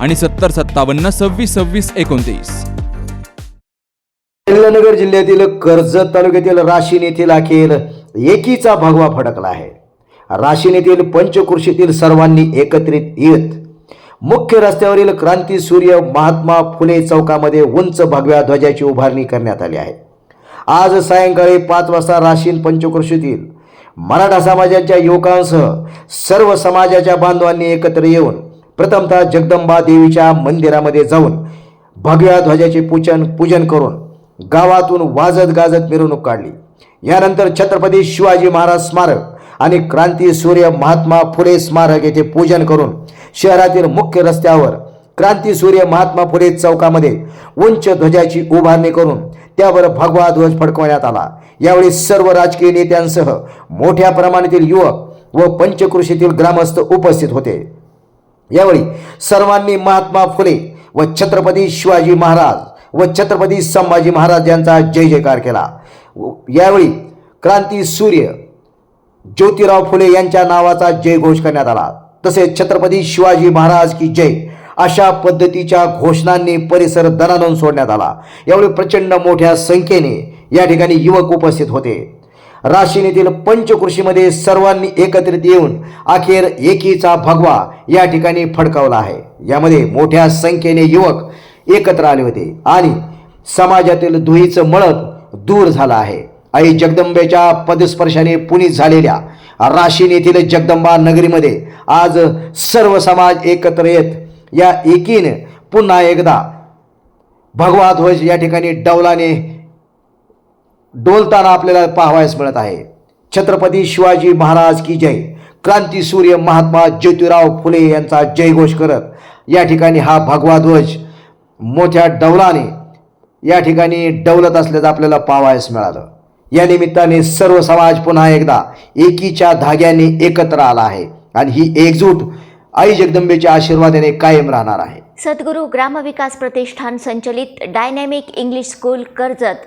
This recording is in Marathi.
आणि सत्तर सत्तावन्न सव्वीस सव्वीस एकोणतीस. अहिल्यानगर जिल्ह्यातील कर्जत तालुक्यातील राशीन येथील अखेर एकीचा भगवा फडकला आहे. राशीन येथील पंचकृषीतील सर्वांनी एकत्रित येत मुख्य रस्त्यावरील क्रांती सूर्य महात्मा फुले चौकामध्ये उंच भगव्या ध्वजाची उभारणी करण्यात आली आहे. आज सायंकाळी पाच वाजता राशीन पंचकृषीतील मराठा समाजाच्या युवकांसह सर्व समाजाच्या बांधवांनी एकत्र येऊन प्रथमतः जगदंबा देवीच्या मंदिरामध्ये जाऊन भगव्या ध्वजाचे पूजन पूजन करून गावातून वाजत गाजत मिरवणूक काढली. यानंतर छत्रपती शिवाजी महाराज स्मारक आणि क्रांती सूर्य महात्मा फुले स्मारक येथे पूजन करून शहरातील मुख्य रस्त्यावर क्रांती सूर्य महात्मा फुले चौकामध्ये उंच ध्वजाची उभारणी करून त्यावर भगवा ध्वज फडकवण्यात आला. यावेळी सर्व राजकीय नेत्यांसह मोठ्या प्रमाणातील युवक व पंचकृषीतील ग्रामस्थ उपस्थित होते. यावेळी सर्वांनी महात्मा फुले व छत्रपती शिवाजी महाराज व छत्रपती संभाजी महाराज यांचा जय जयकार केला. यावेळी क्रांती सूर्य ज्योतिराव फुले यांच्या नावाचा जयघोष करण्यात आला. तसेच छत्रपती शिवाजी महाराज की जय अशा पद्धतीच्या घोषणांनी परिसर दणानून सोडण्यात आला. यावेळी प्रचंड मोठ्या संख्येने या ठिकाणी युवक उपस्थित होते. राशीनेतील पंचकृषीमध्ये सर्वांनी एकत्रित येऊन अखेर एकीचा भगवा या ठिकाणी फडकावला आहे. यामध्ये मोठ्या संख्येने युवक एकत्र आले होते आणि समाजातील दुहीचं मळत दूर झालं आहे. आई जगदंबेच्या पदस्पर्शाने पुनीत झालेल्या राशीन येथील जगदंबा नगरीमध्ये आज सर्व समाज एकत्र येत या एकीनं पुन्हा एकदा भगवा ध्वज या ठिकाणी डौलाने डोलताना आपल्याला पाहावयास मिळत आहे. छत्रपती शिवाजी महाराज की जय. क्रांती सूर्य महात्मा ज्योतिराव फुले यांचा जयघोष करत या ठिकाणी हा भगवा ध्वज मोठ्या डौलाने या ठिकाणी डौलत असल्याचं आपल्याला पाहावयास मिळालं. या निमित्ताने सर्व समाज पुन्हा एकदा एकीच्या धाग्याने एकत्र आला आहे आणि ही एकजूट आई जगदंबेच्या आशीर्वादाने कायम राहणार आहे. सद्गुरू ग्रामविकास प्रतिष्ठान संचलित डायनॅमिक इंग्लिश स्कूल कर्जत